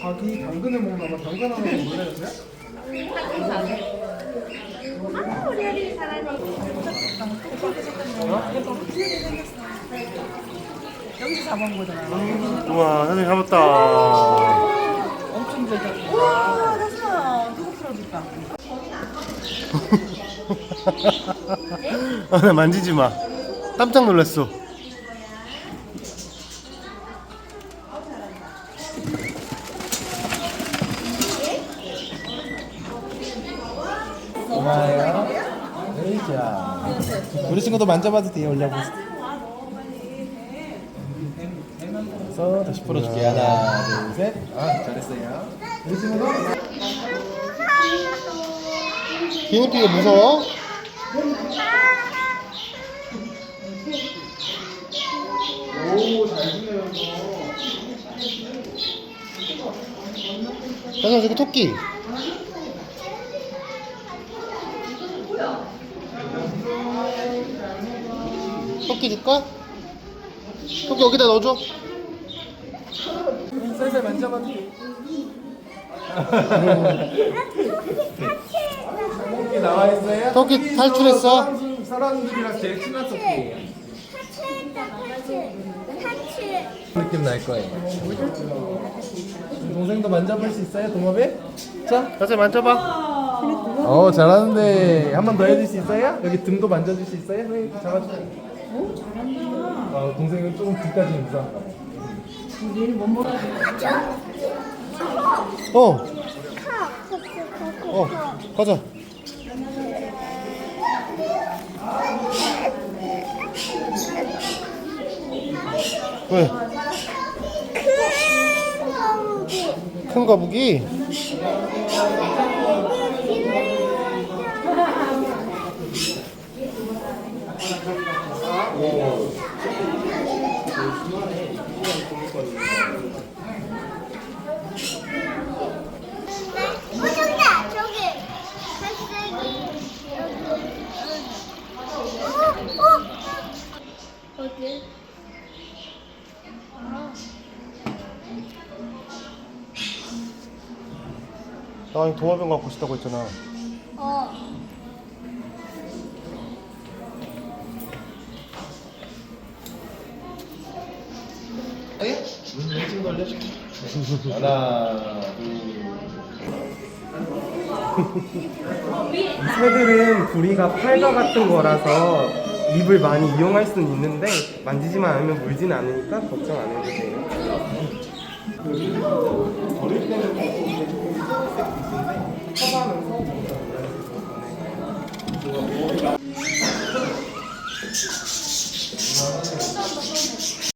닭이 당근을 먹나 봐. 당근 하나? 아, 잘하네. 여기서 잡아온 거잖아. 우와 선생님 잡았다 엄청 잘 잡고. 우와, 다시마. 누구 풀어줄까? 아, 나 만지지 마 깜짝 놀랐어 고마워요. 으이자. 우리 친구도 만져봐도 돼요, 올려보세요. 그래서 다시 풀어줄게. 하나, 둘, 셋. 아, 잘했어요. 우리 친구도 기니피가 무서워? 오, 잘 지내요. 선생님 저기 토끼 토끼 줄까? 토끼 여기다 넣어줘 살살 만져봐도 돼. 토끼 나와 있어요? 토끼 탈출했어? 사람- 사람들이랑 제일 친한 토끼예요. 느낌 날 거예요. 동생도 만져볼 수 있어요, 동업이? 자, 선생님 만져봐 어 잘하는데 한 번 더 해줄 수 있어요? 여기 등도 만져줄 수 있어요? 네, 잡아주세요. 오 잘한다. 어, 동생은 조금 등까지 무서워. 어. 어, 가자. 왜? 큰 거북이? 어, 저기. 갈색이. 어디? 나 도마뱀 갖고 싶다고 했잖아. 하나, 새들은 부리가 팔과 같은 거라서 입을 많이 이용할 수는 있는데 만지지만 않으면 물진 않으니까 걱정 안 해도 돼요. 어릴 때는 커가면서